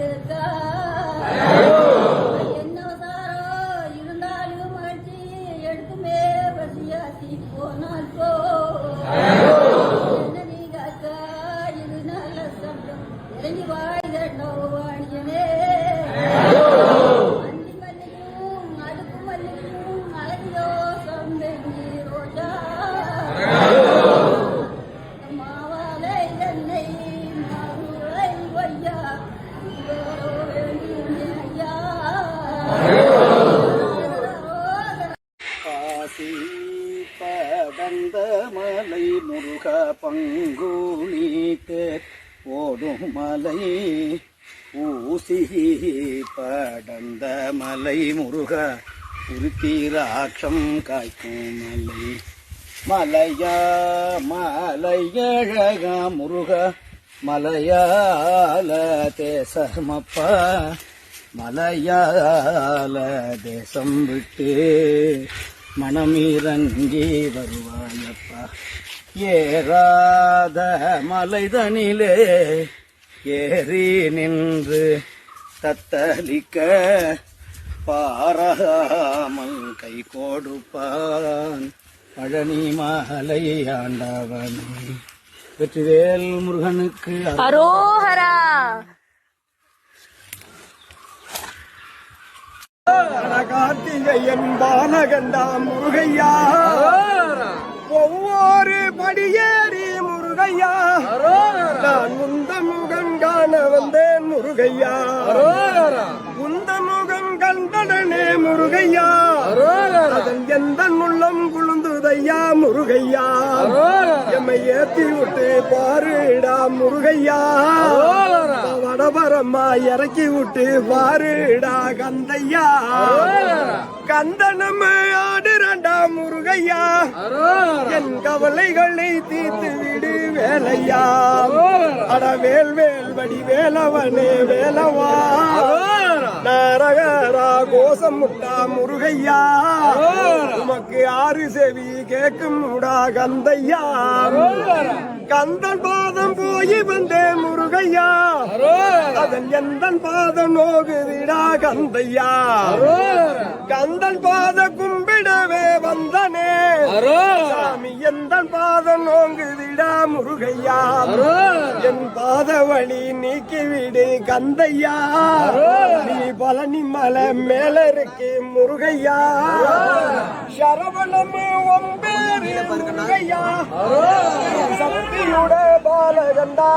the படந்த மலை முருக பங்குனி தேர் ஓடும் மலை ஊசி படந்த மலை முருக உருத்திராட்சம் காய்க்கும் மலை. மலையா மலையழக முருக மலையால தேசமப்பா மலையால தேசம் விட்டு மனமிறங்கி வருவாயப்பா. ஏறாத மலைதனிலே ஏறி நின்று தத்தளிக்க பாராமல் கை கொடுப்பான் பழனி மலை ஆண்டவனே. வெற்றிவேல் முருகனுக்கு. அரோஹரா. கார்த்திகையன் பாலகண்டா முருகையா. ஒவ்வொரு படியேறி முருகையா. நான் முந்த முகம் காண வந்தேன் முருகையா. முந்த முகம் கண்டனே முருகையா. அதன் எந்த உள்ளம் குழுந்துதையா முருகையா. எம்மை ஏத்தி விட்டு பாருடா முருகையா. வடபரம்மா இறக்கி விட்டு பாருடா கந்தையா. கந்தனம் ஆடுறண்டா முருகையா. என் கவலைகளை தீர்த்து விடு வேலையா. அட வேல் வேல் வடி வேலவனே வேலவா. நரகரா கோஷம் முட்டா முருகையா? உமக்கு ஆறு செவி கேட்கும் முடா கந்தையா? கந்தன் பாதம் போய் வந்தேன் முருகையா? அதன் எந்த பாதம் நோகுதிடா கந்தையா? கந்தன் பாத கும்பிடவே வந்தனே. சாமி எந்த பாதம் நோங்குதிடா முருகையா. என் பாத வழி நீக்கிவிடு கந்தையா. நீ பழனி மலை மேல இருக்கு முருகையா சரவணம் ஒம்பேரு முருகையா. சக்தியுட பாலகண்டா